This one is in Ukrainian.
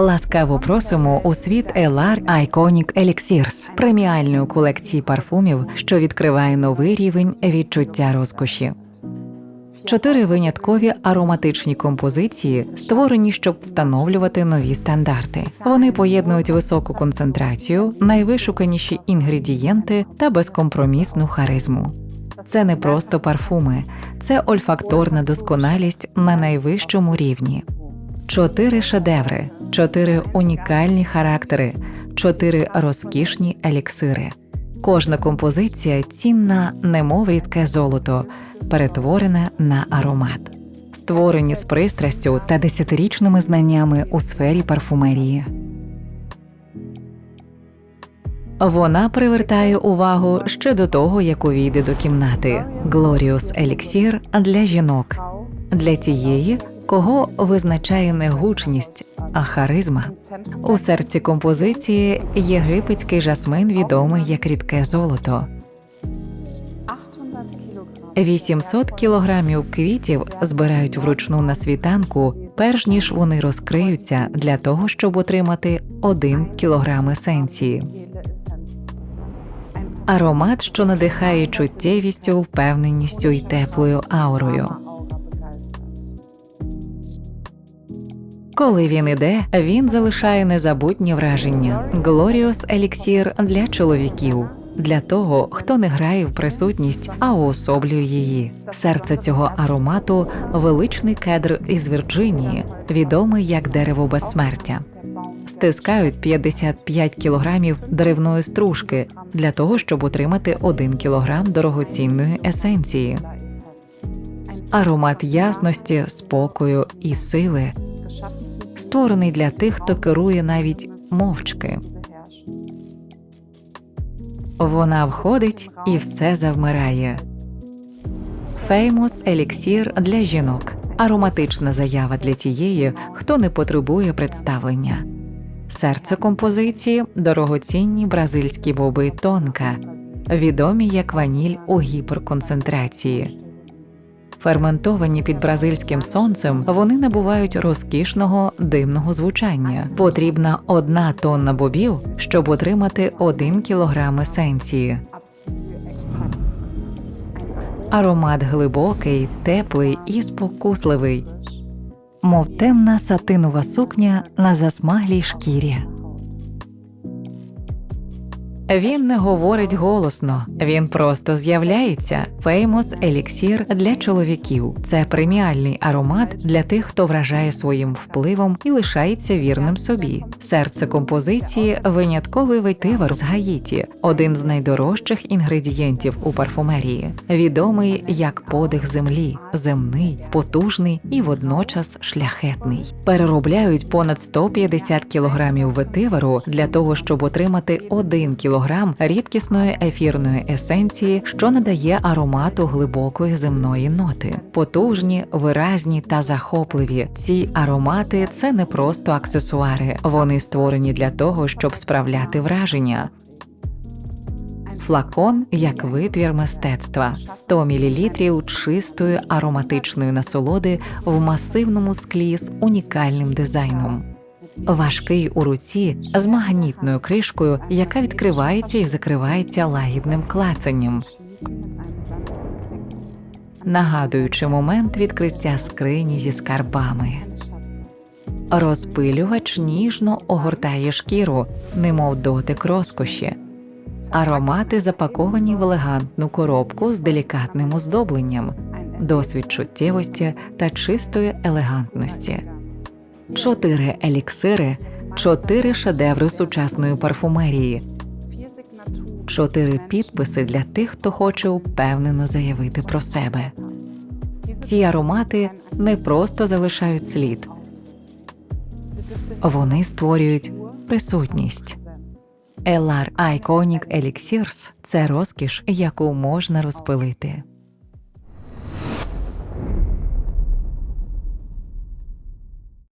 Ласкаво просимо у світ Elar Iconic Elixirs – преміальної колекції парфумів, що відкриває новий рівень відчуття розкоші. Чотири виняткові ароматичні композиції створені, щоб встановлювати нові стандарти. Вони поєднують високу концентрацію, найвишуканіші інгредієнти та безкомпромісну харизму. Це не просто парфуми, це ольфакторна досконалість на найвищому рівні. Чотири шедеври, чотири унікальні характери, чотири розкішні еліксири. Кожна композиція цінна, немов рідке золото, перетворене на аромат, створені з пристрастю та десятирічними знаннями у сфері парфумерії. Вона привертає увагу ще до того, як увійде до кімнати. Glorious Elixir для жінок, для тієї, кого визначає не гучність, а харизма. У серці композиції єгипетський жасмин відомий як рідке золото. 800 кілограмів квітів збирають вручну на світанку, перш ніж вони розкриються для того, щоб отримати 1 кілограм есенції. Аромат, що надихає чуттєвістю, впевненістю і теплою аурою. Коли він іде, він залишає незабутні враження. Glorious Elixir для чоловіків, для того, хто не грає в присутність, а уособлює її. Серце цього аромату величний кедр із Вірджинії, відомий як дерево безсмертя. Стискають 55 кілограмів деревної стружки для того, щоб отримати 1 кілограм дорогоцінної есенції. Аромат ясності, спокою і сили створений для тих, хто керує навіть мовчки. Вона входить і все завмирає. Феймос еліксір для жінок. Ароматична заява для тієї, хто не потребує представлення. Серце композиції дорогоцінні бразильські боби тонка, відомі як ваніль у гіперконцентрації. Ферментовані під бразильським сонцем, вони набувають розкішного димного звучання. Потрібна одна тонна бобів, щоб отримати один кілограм есенції. Аромат глибокий, теплий і спокусливий, мов темна сатинова сукня на засмаглій шкірі. Він не говорить голосно, він просто з'являється. Феймос еліксір для чоловіків. Це преміальний аромат для тих, хто вражає своїм впливом і лишається вірним собі. Серце композиції винятковий ветивер з Гаїті, один з найдорожчих інгредієнтів у парфумерії, відомий як подих землі, земний, потужний і водночас шляхетний. Переробляють понад 150 кілограмів ветиверу для того, щоб отримати 1 кілограм кг рідкісної ефірної есенції, що надає аромату глибокої земної ноти. Потужні, виразні та захопливі. Ці аромати це не просто аксесуари, вони створені для того, щоб справляти враження. Флакон як витвір мистецтва, 100 мл чистої ароматичної насолоди в масивному склі з унікальним дизайном важкий у руці з магнітною кришкою, яка відкривається і закривається лагідним клацанням, нагадуючи момент відкриття скрині зі скарбами. Розпилювач ніжно огортає шкіру, немов дотик розкоші. Аромати запаковані в елегантну коробку з делікатним оздобленням, досвід чуттєвості та чистої елегантності чотири еліксири, чотири шедеври сучасної парфумерії, чотири підписи для тих, хто хоче упевнено заявити про себе. Ці аромати не просто залишають слід, вони створюють присутність. Elar Iconic Elixirs – це розкіш, яку можна розпилити.